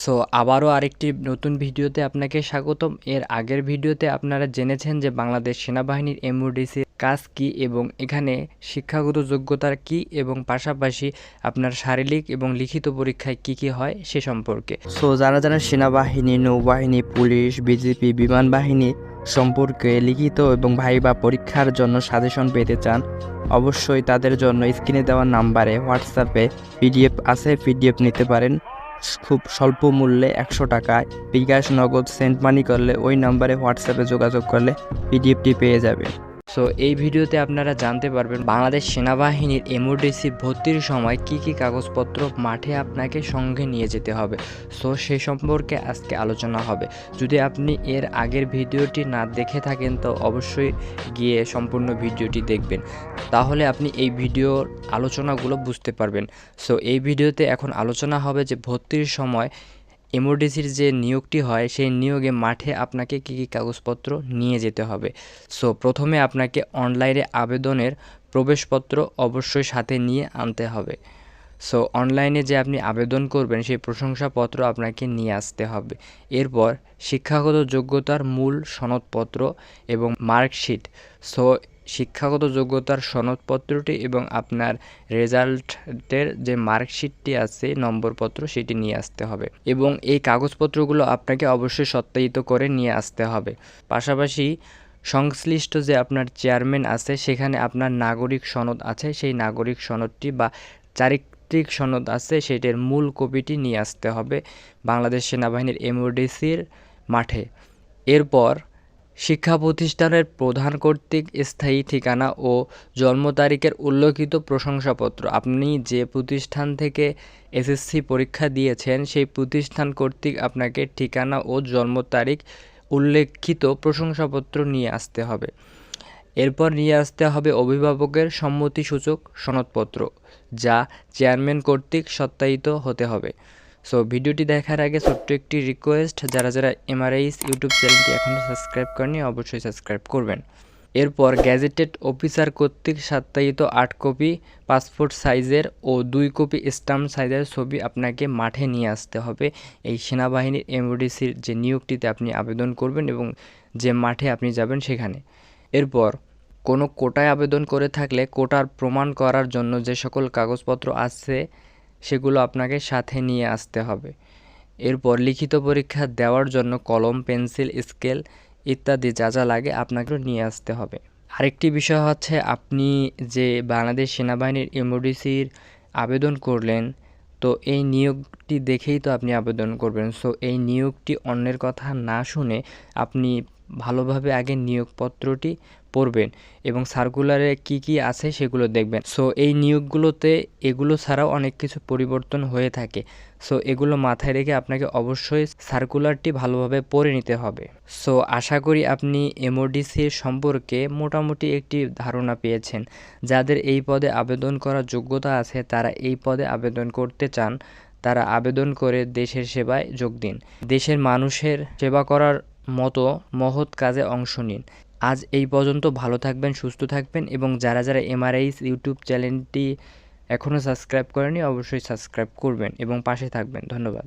So আবারও আরেকটি নতুন ভিডিওতে আপনাকে স্বাগতম। এর আগের ভিডিওতে আপনারা জেনেছেন যে বাংলাদেশ সেনাবাহিনীর এমওডিসির কাজ কি এবং এখানে শিক্ষাগত যোগ্যতার কি এবং পাশাপাশি আপনার শারীরিক এবং লিখিত পরীক্ষায় কি কি হয় সে সম্পর্কে। সো যারা যারা সেনাবাহিনী, নৌবাহিনী, পুলিশ, বিজেপি, বিমান বাহিনী সম্পর্কে লিখিত এবং ভাইবা পরীক্ষার জন্য সাজেশন পেতে চান, অবশ্যই তাদের জন্য স্ক্রিনে দেওয়া নাম্বারে হোয়াটসঅ্যাপে পিডিএফ আছে, পিডিএফ নিতে পারেন। খুব স্বল্প মূল্যে একশো টাকায় বিকাশ নগদ সেন্ট মানি করলে ওই নাম্বারে হোয়াটসঅ্যাপে যোগাযোগ করলে পিডিএফটি পেয়ে যাবে। সো এই ভিডিওতে আপনারা জানতে পারবেন বাংলাদেশ সেনাবাহিনীর এমওডিসি ভর্তির সময় কি কি কাগজপত্র মাঠে আপনাকে সঙ্গে নিয়ে যেতে হবে। সো সে সম্পর্কে আজকে আলোচনা হবে। যদি আপনি এর আগের ভিডিওটি না দেখে থাকেন, তো অবশ্যই গিয়ে সম্পূর্ণ ভিডিওটি দেখবেন। তাহলে আপনি এই ভিডিওর আলোচনাগুলো বুঝতে পারবেন। সো এই ভিডিওতে এখন আলোচনা হবে যে ভর্তির সময় এমওডিসির যে নিয়োগটি হয়, সেই নিয়োগে মাঠে আপনাকে কী কী কাগজপত্র নিয়ে যেতে হবে? সো প্রথমে আপনাকে অনলাইনে আবেদনের প্রবেশপত্র অবশ্যই সাথে নিয়ে আনতে হবে। সো অনলাইনে যে আপনি আবেদন করবেন, সেই প্রশংসাপত্র আপনাকে নিয়ে আসতে হবে। এরপর শিক্ষাগত যোগ্যতার মূল সনদপত্র এবং মার্কশিট। সো শিক্ষাগত যোগ্যতার সনদপত্রটি এবং আপনার রেজাল্টের যে মার্কশিটটি আছে, নম্বরপত্র সেটি নিয়ে আসতে হবে এবং এই কাগজপত্রগুলো আপনাকে অবশ্যই সত্যায়িত করে নিয়ে আসতে হবে। পাশাপাশি সংশ্লিষ্ট যে আপনার চেয়ারম্যান আছে, সেখানে আপনার নাগরিক সনদ আছে, সেই নাগরিক সনদটি বা চারিত্রিক সনদ আছে, সেটির মূল কপিটি নিয়ে আসতে হবে বাংলাদেশ সেনাবাহিনীর এমওডিসির মাঠে। এরপর শিক্ষা প্রতিষ্ঠানের প্রধান কর্তৃক স্থায়ী ঠিকানা ও জন্ম তারিখের উল্লেখিত প্রশংসাপত্র। আপনি যে প্রতিষ্ঠান থেকে এসএসসি পরীক্ষা দিয়েছেন, সেই প্রতিষ্ঠান কর্তৃক আপনাকে ঠিকানা ও জন্ম তারিখ উল্লেখিত প্রশংসাপত্র নিয়ে আসতে হবে। এরপর নিয়ে আসতে হবে অভিভাবকের সম্মতিসূচক সনদপত্র, যা চেয়ারম্যান কর্তৃক সত্যায়িত হতে হবে। সো ভিডিওটি দেখার আগে ছোট্ট একটি রিকোয়েস্ট যারা যারা এমআরআইস ইউটিউব চ্যানেলটি এখনও সাবস্ক্রাইব করেনি অবশ্যই সাবস্ক্রাইব করবেন। এরপর গ্যাজেটেড অফিসার কর্তৃক সত্যায়িত আট কপি পাসপোর্ট সাইজের ও দুই কপি স্টাম্প সাইজের ছবি আপনাকে মাঠে নিয়ে আসতে হবে। এই সেনাবাহিনীর এমওডিসির যে নিয়োগটিতে আপনি আবেদন করবেন এবং যে মাঠে আপনি যাবেন সেখানে। এরপর, কোনো কোটায় আবেদন করে থাকলে কোটার প্রমাণ করার জন্য যে সকল কাগজপত্র আছে সেগুলো আপনাকে সাথে নিয়ে আসতে হবে। এরপর লিখিত পরীক্ষা দেওয়ার জন্য কলম, পেন্সিল, স্কেল ইত্যাদি যা যা লাগে আপনাকে নিয়ে আসতে হবে। আরেকটি বিষয় হচ্ছে আপনি যে বাংলাদেশ সেনাবাহিনীর এমওডিসির আবেদন করলেন, তো এই নিয়োগটি দেখেই তো আপনি আবেদন করবেন। সো এই নিয়োগটি অন্যের কথা না শুনে আপনি ভালোভাবে আগে নিয়োগপত্রটি পড়বেন এবং সার্কুলারে কি কি আছে সেগুলো দেখবেন। সো এই নিয়োগগুলোতে এগুলো ছাড়াও অনেক কিছু পরিবর্তন হয়ে থাকে। সো এগুলো মাথায় রেখে আপনাকে অবশ্যই সার্কুলারটি ভালোভাবে পড়ে নিতে হবে। সো আশা করি আপনি এমওডিসি সম্পর্কে মোটামুটি একটি ধারণা পেয়েছেন। যাদের এই পদে আবেদন করার যোগ্যতা আছে, তারা এই পদে আবেদন করতে চান, তারা আবেদন করে দেশের সেবায় যোগ দিন। দেশের মানুষের সেবা করার মতো মহৎ কাজে অংশ নিন। আজ এই পর্যন্ত ভালো থাকবেন, সুস্থ থাকবেন এবং যারা যারা এমআরআইস ইউটিউব চ্যানেলটি এখনও সাবস্ক্রাইব করেনি অবশ্যই সাবস্ক্রাইব করবেন এবং পাশে থাকবেন। ধন্যবাদ।